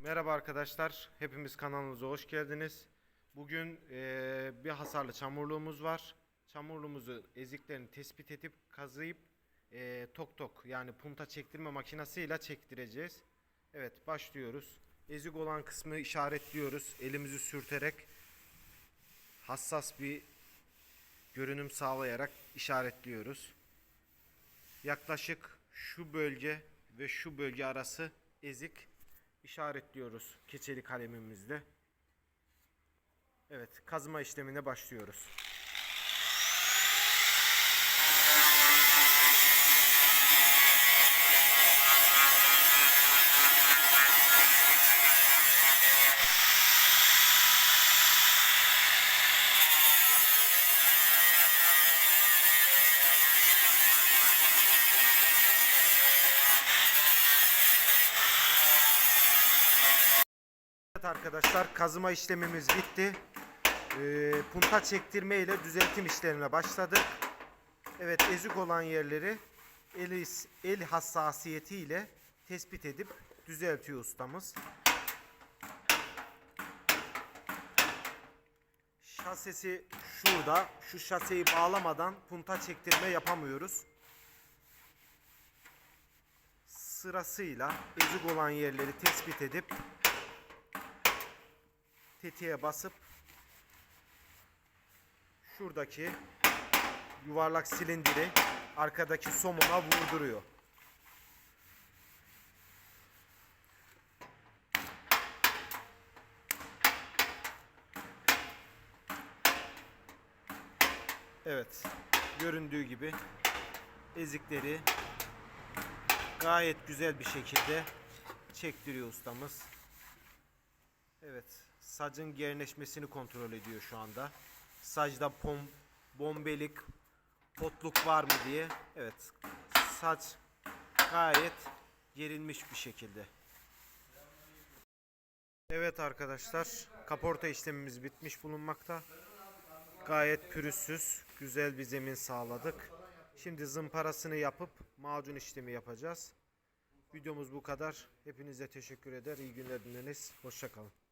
Merhaba arkadaşlar, hepimiz kanalımıza hoş geldiniz. Bugün eee, bir hasarlı çamurluğumuz var. Çamurluğumuzu eziklerini tespit edip kazıyıp eee, tok tok yani punta çektirme makinesiyle çektireceğiz. Evet başlıyoruz. Ezik olan kısmı işaretliyoruz. Elimizi sürterek hassas bir görünüm sağlayarak işaretliyoruz. Yaklaşık şu bölge ve şu bölge arası ezik işaretliyoruz keçeli kalemimizle. Evet, kazıma işlemine başlıyoruz. Evet arkadaşlar, kazıma işlemimiz bitti. Ee, punta çektirme ile düzeltim işlerine başladık. Evet, ezik olan yerleri el, el hassasiyetiyle tespit edip düzeltiyor ustamız. Şasesi şurada. Şu şaseyi bağlamadan punta çektirme yapamıyoruz. Sırasıyla ezik olan yerleri tespit edip tetiğe basıp şuradaki yuvarlak silindiri arkadaki somona vurduruyor. Evet, göründüğü gibi ezikleri gayet güzel bir şekilde çektiriyor ustamız. Evet, sacın gerneşmesini kontrol ediyor şu anda. Sacda pom, bombelik, potluk var mı diye. Evet, saç gayet gerilmiş bir şekilde. Evet arkadaşlar, kaporta işlemimiz bitmiş bulunmakta. Gayet pürüzsüz, güzel bir zemin sağladık. Şimdi zımparasını yapıp macun işlemi yapacağız. Videomuz bu kadar. Hepinize teşekkür eder. İyi günler dileriz. Hoşçakalın.